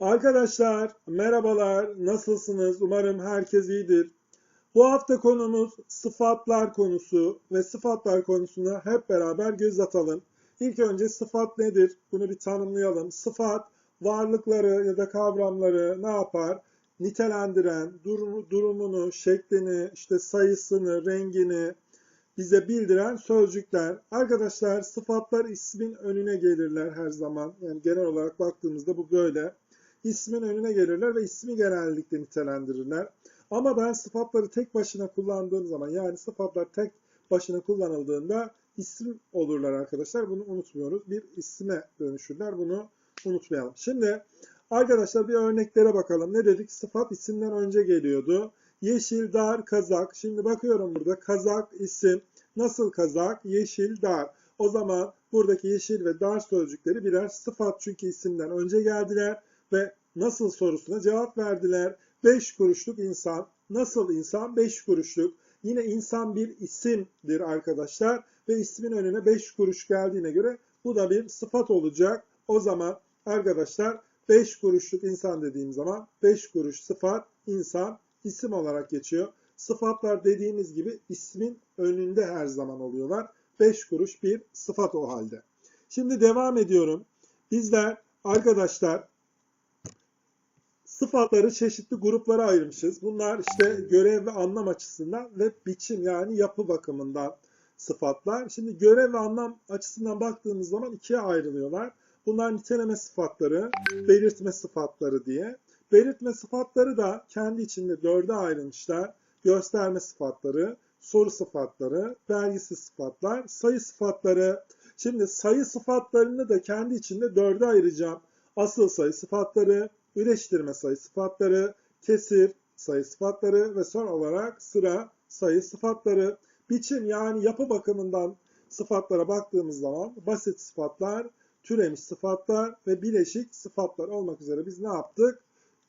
Arkadaşlar merhabalar nasılsınız? Umarım herkes iyidir. Bu hafta konumuz sıfatlar konusu ve sıfatlar konusuna hep beraber göz atalım. İlk önce sıfat nedir? Bunu bir tanımlayalım. Sıfat varlıkları ya da kavramları ne yapar? Nitelendiren, durumu, durumunu, şeklini, işte sayısını, rengini bize bildiren sözcükler. Arkadaşlar sıfatlar ismin önüne gelirler her zaman. Yani genel olarak baktığımızda bu böyle ismin önüne gelirler ve ismi genellikle nitelendirirler. Ama ben sıfatları tek başına kullandığım zaman yani sıfatlar tek başına kullanıldığında isim olurlar arkadaşlar. Bunu unutmuyoruz. Bir isme dönüşürler. Bunu unutmayalım. Şimdi arkadaşlar bir örneklere bakalım. Ne dedik? Sıfat isimden önce geliyordu. Yeşil, dar, kazak. Şimdi bakıyorum burada kazak isim. Nasıl kazak? Yeşil, dar. O zaman buradaki yeşil ve dar sözcükleri birer sıfat çünkü isimden önce geldiler ve nasıl sorusuna cevap verdiler. 5 kuruşluk insan. Nasıl insan? 5 kuruşluk. Yine insan bir isimdir arkadaşlar ve ismin önüne 5 kuruş geldiğine göre bu da bir sıfat olacak. O zaman arkadaşlar 5 kuruşluk insan dediğim zaman 5 kuruş sıfat insan isim olarak geçiyor. Sıfatlar dediğimiz gibi ismin önünde her zaman oluyorlar. 5 kuruş bir sıfat o halde. Şimdi devam ediyorum. Bizler arkadaşlar sıfatları çeşitli gruplara ayırmışız. Bunlar işte görev ve anlam açısından ve biçim yani yapı bakımından sıfatlar. Şimdi görev ve anlam açısından baktığımız zaman ikiye ayrılıyorlar. Bunlar niteleme sıfatları, belirtme sıfatları diye. Belirtme sıfatları da kendi içinde dörde ayrılmışlar. Gösterme sıfatları, soru sıfatları, belgisiz sıfatlar, sayı sıfatları. Şimdi sayı sıfatlarını da kendi içinde dörde ayıracağım. Asıl sayı sıfatları, üreştirme sayı sıfatları, kesir sayı sıfatları ve son olarak sıra sayı sıfatları. Biçim yani yapı bakımından sıfatlara baktığımız zaman basit sıfatlar, türemiş sıfatlar ve bileşik sıfatlar olmak üzere biz ne yaptık?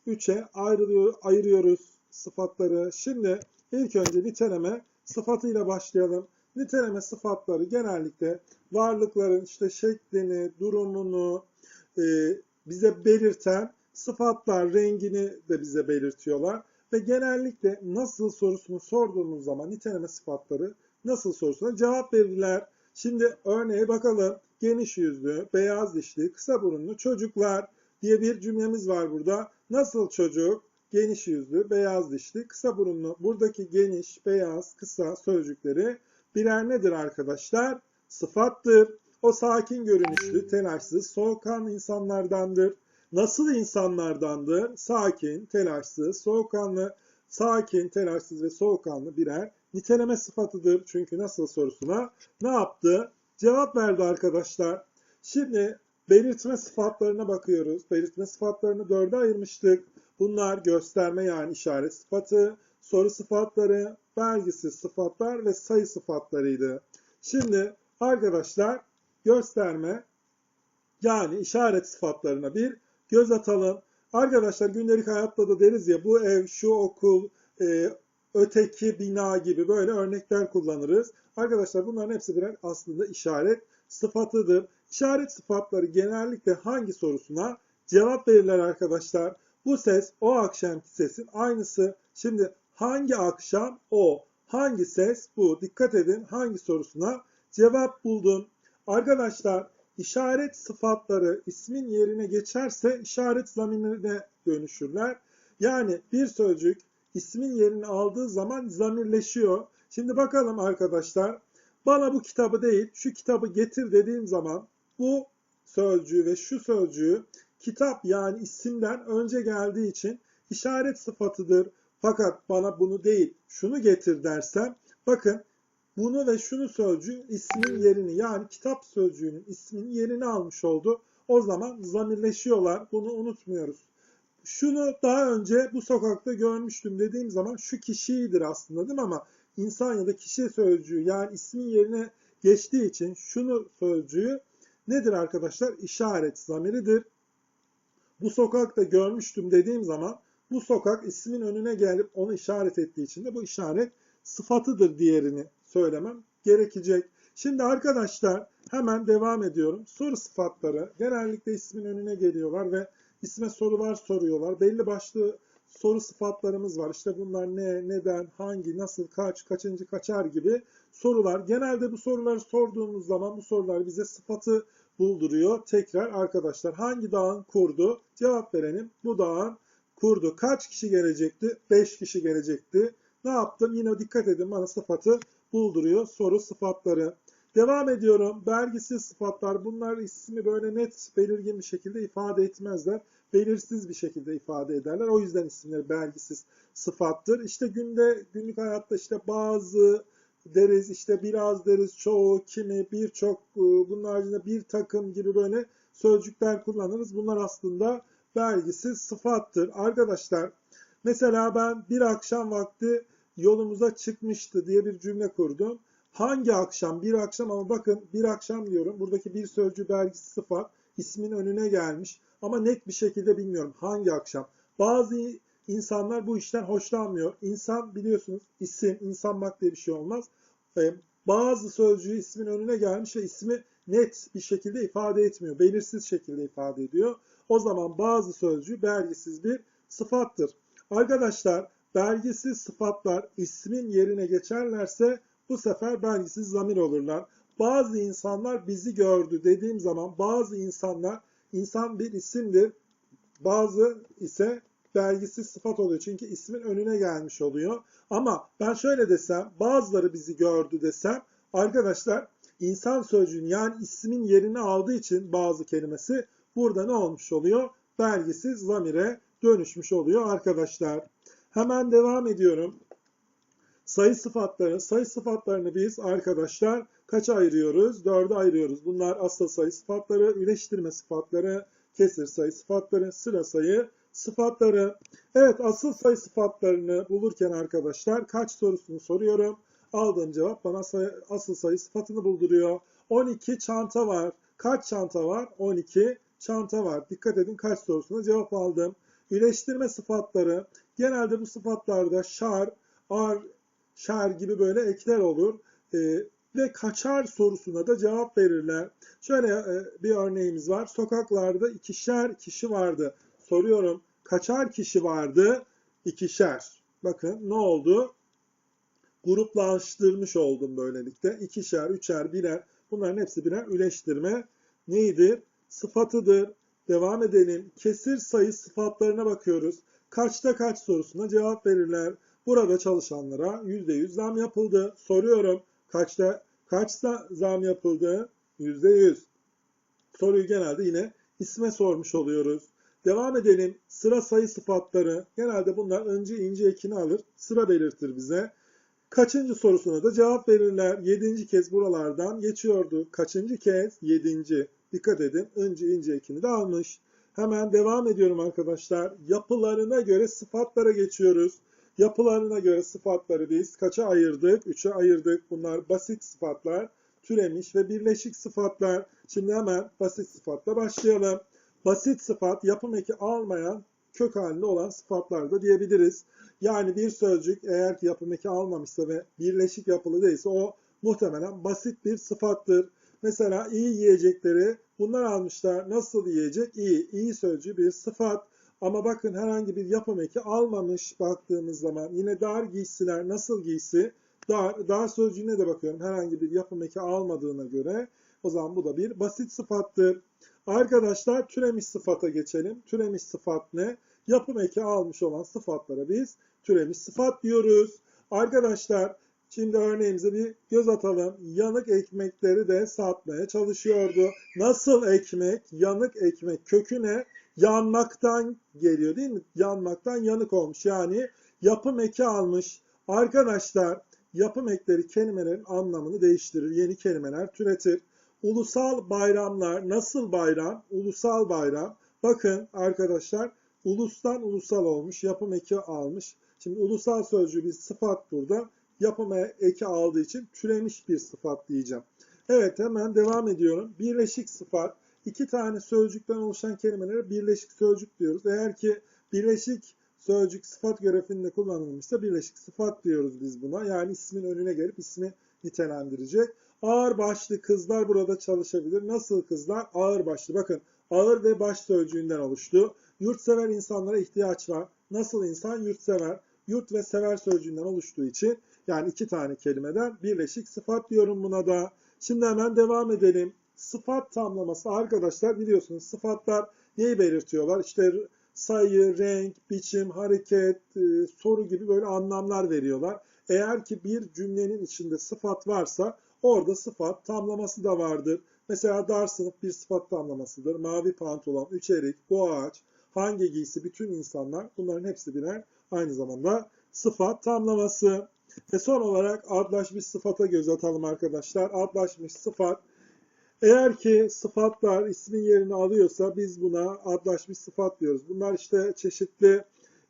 Üçe ayrılıyor, ayırıyoruz sıfatları. Şimdi ilk önce niteleme sıfatıyla başlayalım. Niteleme sıfatları genellikle varlıkların işte şeklini, durumunu e, bize belirten sıfatlar rengini de bize belirtiyorlar. Ve genellikle nasıl sorusunu sorduğumuz zaman niteleme sıfatları nasıl sorusuna cevap verirler. Şimdi örneğe bakalım. Geniş yüzlü, beyaz dişli, kısa burunlu çocuklar diye bir cümlemiz var burada. Nasıl çocuk? Geniş yüzlü, beyaz dişli, kısa burunlu. Buradaki geniş, beyaz, kısa sözcükleri birer nedir arkadaşlar? Sıfattır. O sakin görünüşlü, telaşsız, soğukkanlı insanlardandır. Nasıl insanlardandır? Sakin, telaşsız, soğukkanlı, sakin, telaşsız ve soğukkanlı birer niteleme sıfatıdır. Çünkü nasıl sorusuna ne yaptı? Cevap verdi arkadaşlar. Şimdi belirtme sıfatlarına bakıyoruz. Belirtme sıfatlarını dörde ayırmıştık. Bunlar gösterme yani işaret sıfatı, soru sıfatları, belgisiz sıfatlar ve sayı sıfatlarıydı. Şimdi arkadaşlar gösterme yani işaret sıfatlarına bir göz atalım. Arkadaşlar gündelik hayatta da deriz ya bu ev, şu okul, e, öteki bina gibi böyle örnekler kullanırız. Arkadaşlar bunların hepsi birer aslında işaret sıfatıdır. İşaret sıfatları genellikle hangi sorusuna cevap verirler arkadaşlar. Bu ses o akşamki sesin aynısı. Şimdi hangi akşam o? Hangi ses bu? Dikkat edin hangi sorusuna cevap buldun. Arkadaşlar işaret sıfatları ismin yerine geçerse işaret zamirine dönüşürler. Yani bir sözcük ismin yerini aldığı zaman zamirleşiyor. Şimdi bakalım arkadaşlar. Bana bu kitabı değil, şu kitabı getir dediğim zaman bu sözcüğü ve şu sözcüğü kitap yani isimden önce geldiği için işaret sıfatıdır. Fakat bana bunu değil, şunu getir dersem bakın bunu ve şunu sözcüğün ismin yerini yani kitap sözcüğünün isminin yerini almış oldu. O zaman zamirleşiyorlar. Bunu unutmuyoruz. Şunu daha önce bu sokakta görmüştüm dediğim zaman şu kişiydir aslında değil mi ama insan ya da kişi sözcüğü yani ismin yerine geçtiği için şunu sözcüğü nedir arkadaşlar? İşaret zamiridir. Bu sokakta görmüştüm dediğim zaman bu sokak ismin önüne gelip onu işaret ettiği için de bu işaret sıfatıdır diğerini söylemem gerekecek. Şimdi arkadaşlar hemen devam ediyorum. Soru sıfatları genellikle ismin önüne geliyorlar ve isme sorular soruyorlar. Belli başlı soru sıfatlarımız var. İşte bunlar ne, neden, hangi, nasıl, kaç, kaçıncı, kaçar gibi sorular. Genelde bu soruları sorduğumuz zaman bu sorular bize sıfatı bulduruyor. Tekrar arkadaşlar hangi dağın kurdu? Cevap verelim. Bu dağın kurdu. Kaç kişi gelecekti? 5 kişi gelecekti. Ne yaptım? Yine dikkat edin bana sıfatı bulduruyor. Soru sıfatları. Devam ediyorum. Belgisiz sıfatlar. Bunlar ismi böyle net, belirgin bir şekilde ifade etmezler. Belirsiz bir şekilde ifade ederler. O yüzden isimleri belgisiz sıfattır. İşte günde, günlük hayatta işte bazı deriz, işte biraz deriz, çoğu, kimi, birçok, e, bunun haricinde bir takım gibi böyle sözcükler kullanırız. Bunlar aslında belgisiz sıfattır. Arkadaşlar mesela ben bir akşam vakti yolumuza çıkmıştı diye bir cümle kurdum. Hangi akşam? Bir akşam ama bakın bir akşam diyorum. Buradaki bir sözcüğü belgisiz sıfat ismin önüne gelmiş. Ama net bir şekilde bilmiyorum hangi akşam. Bazı insanlar bu işten hoşlanmıyor. İnsan biliyorsunuz isim, insanmak diye bir şey olmaz. Ee, bazı sözcüğü ismin önüne gelmiş ve ismi net bir şekilde ifade etmiyor. Belirsiz şekilde ifade ediyor. O zaman bazı sözcüğü belgisiz bir sıfattır. Arkadaşlar belgisiz sıfatlar ismin yerine geçerlerse bu sefer belgisiz zamir olurlar. Bazı insanlar bizi gördü dediğim zaman bazı insanlar insan bir isimdir. Bazı ise belgisiz sıfat oluyor. Çünkü ismin önüne gelmiş oluyor. Ama ben şöyle desem bazıları bizi gördü desem arkadaşlar insan sözcüğün yani ismin yerini aldığı için bazı kelimesi burada ne olmuş oluyor? Belgisiz zamire dönüşmüş oluyor arkadaşlar. Hemen devam ediyorum. Sayı sıfatları. Sayı sıfatlarını biz arkadaşlar kaça ayırıyoruz? Dörde ayırıyoruz. Bunlar asıl sayı sıfatları, üleştirme sıfatları, kesir sayı sıfatları, sıra sayı sıfatları. Evet asıl sayı sıfatlarını bulurken arkadaşlar kaç sorusunu soruyorum. Aldığım cevap bana sayı, asıl sayı sıfatını bulduruyor. 12 çanta var. Kaç çanta var? 12 çanta var. Dikkat edin kaç sorusuna cevap aldım. Üleştirme sıfatları. Genelde bu sıfatlarda şar, ar, şer gibi böyle ekler olur. Ee, ve kaçar sorusuna da cevap verirler. Şöyle e, bir örneğimiz var. Sokaklarda ikişer kişi vardı. Soruyorum kaçar kişi vardı? İkişer. Bakın ne oldu? Gruplaştırmış oldum böylelikle. İkişer, üçer, birer. Bunların hepsi birer üleştirme. Neydi? Sıfatıdır. Devam edelim. Kesir sayı sıfatlarına bakıyoruz. Kaçta kaç sorusuna cevap verirler. Burada çalışanlara %100 zam yapıldı. Soruyorum kaçta kaçta zam yapıldı? %100. Soruyu genelde yine isme sormuş oluyoruz. Devam edelim. Sıra sayı sıfatları. Genelde bunlar önce ince ekini alır. Sıra belirtir bize. Kaçıncı sorusuna da cevap verirler. Yedinci kez buralardan geçiyordu. Kaçıncı kez? Yedinci. Dikkat edin. Önce ince ekini de almış. Hemen devam ediyorum arkadaşlar. Yapılarına göre sıfatlara geçiyoruz. Yapılarına göre sıfatları biz kaça ayırdık? Üçe ayırdık. Bunlar basit sıfatlar, türemiş ve birleşik sıfatlar. Şimdi hemen basit sıfatla başlayalım. Basit sıfat yapım eki almayan kök halinde olan sıfatlar da diyebiliriz. Yani bir sözcük eğer ki yapım eki almamışsa ve birleşik yapılı değilse o muhtemelen basit bir sıfattır. Mesela iyi yiyecekleri bunlar almışlar. Nasıl yiyecek? İyi. İyi sözcüğü bir sıfat. Ama bakın herhangi bir yapım eki almamış baktığımız zaman yine dar giysiler nasıl giysi? Dar, dar sözcüğüne de bakıyorum herhangi bir yapım eki almadığına göre o zaman bu da bir basit sıfattır. Arkadaşlar türemiş sıfata geçelim. Türemiş sıfat ne? Yapım eki almış olan sıfatlara biz türemiş sıfat diyoruz. Arkadaşlar şimdi örneğimize bir göz atalım. Yanık ekmekleri de satmaya çalışıyordu. Nasıl ekmek? Yanık ekmek kökü ne? Yanmaktan geliyor değil mi? Yanmaktan yanık olmuş. Yani yapım eki almış. Arkadaşlar yapım ekleri kelimelerin anlamını değiştirir. Yeni kelimeler türetir. Ulusal bayramlar nasıl bayram? Ulusal bayram. Bakın arkadaşlar ulustan ulusal olmuş. Yapım eki almış. Şimdi ulusal sözcüğü bir sıfat burada. Yapım eki aldığı için türemiş bir sıfat diyeceğim. Evet hemen devam ediyorum. Birleşik sıfat. İki tane sözcükten oluşan kelimelere birleşik sözcük diyoruz. Eğer ki birleşik sözcük sıfat görevinde kullanılmışsa birleşik sıfat diyoruz biz buna. Yani ismin önüne gelip ismi nitelendirecek. Ağır başlı kızlar burada çalışabilir. Nasıl kızlar? Ağır başlı. Bakın ağır ve baş sözcüğünden oluştu. Yurtsever insanlara ihtiyaç var. Nasıl insan? Yurtsever. Yurt ve sever sözcüğünden oluştuğu için yani iki tane kelimeden birleşik sıfat diyorum buna da. Şimdi hemen devam edelim. Sıfat tamlaması arkadaşlar biliyorsunuz sıfatlar neyi belirtiyorlar? İşte sayı, renk, biçim, hareket, e, soru gibi böyle anlamlar veriyorlar. Eğer ki bir cümlenin içinde sıfat varsa orada sıfat tamlaması da vardır. Mesela dar sınıf bir sıfat tamlamasıdır. Mavi pantolon, üç erik, bu ağaç, hangi giysi, bütün insanlar bunların hepsi birer aynı zamanda sıfat tamlaması. Ve son olarak adlaşmış sıfata göz atalım arkadaşlar. Adlaşmış sıfat eğer ki sıfatlar ismin yerini alıyorsa biz buna adlaşmış sıfat diyoruz. Bunlar işte çeşitli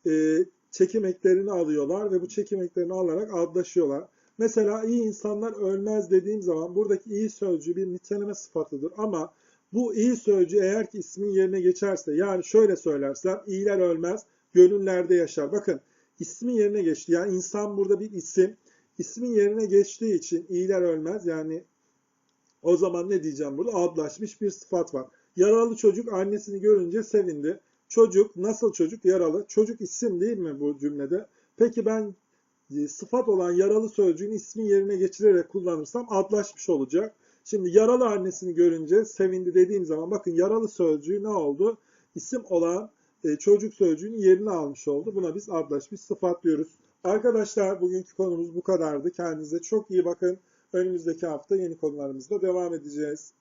e, çekim alıyorlar ve bu çekim eklerini alarak adlaşıyorlar. Mesela iyi insanlar ölmez dediğim zaman buradaki iyi sözcüğü bir niteleme sıfatıdır ama bu iyi sözcüğü eğer ki ismin yerine geçerse yani şöyle söylersem iyiler ölmez gönüllerde yaşar. Bakın ismin yerine geçti. Yani insan burada bir isim. İsmin yerine geçtiği için iyiler ölmez yani o zaman ne diyeceğim burada? Adlaşmış bir sıfat var. Yaralı çocuk annesini görünce sevindi. Çocuk nasıl çocuk? Yaralı. Çocuk isim değil mi bu cümlede? Peki ben e, sıfat olan yaralı sözcüğün ismin yerine geçirerek kullanırsam adlaşmış olacak. Şimdi yaralı annesini görünce sevindi dediğim zaman bakın yaralı sözcüğü ne oldu? İsim olan e, çocuk sözcüğünün yerini almış oldu. Buna biz adlaşmış sıfat diyoruz. Arkadaşlar bugünkü konumuz bu kadardı. Kendinize çok iyi bakın. Önümüzdeki hafta yeni konularımızla devam edeceğiz.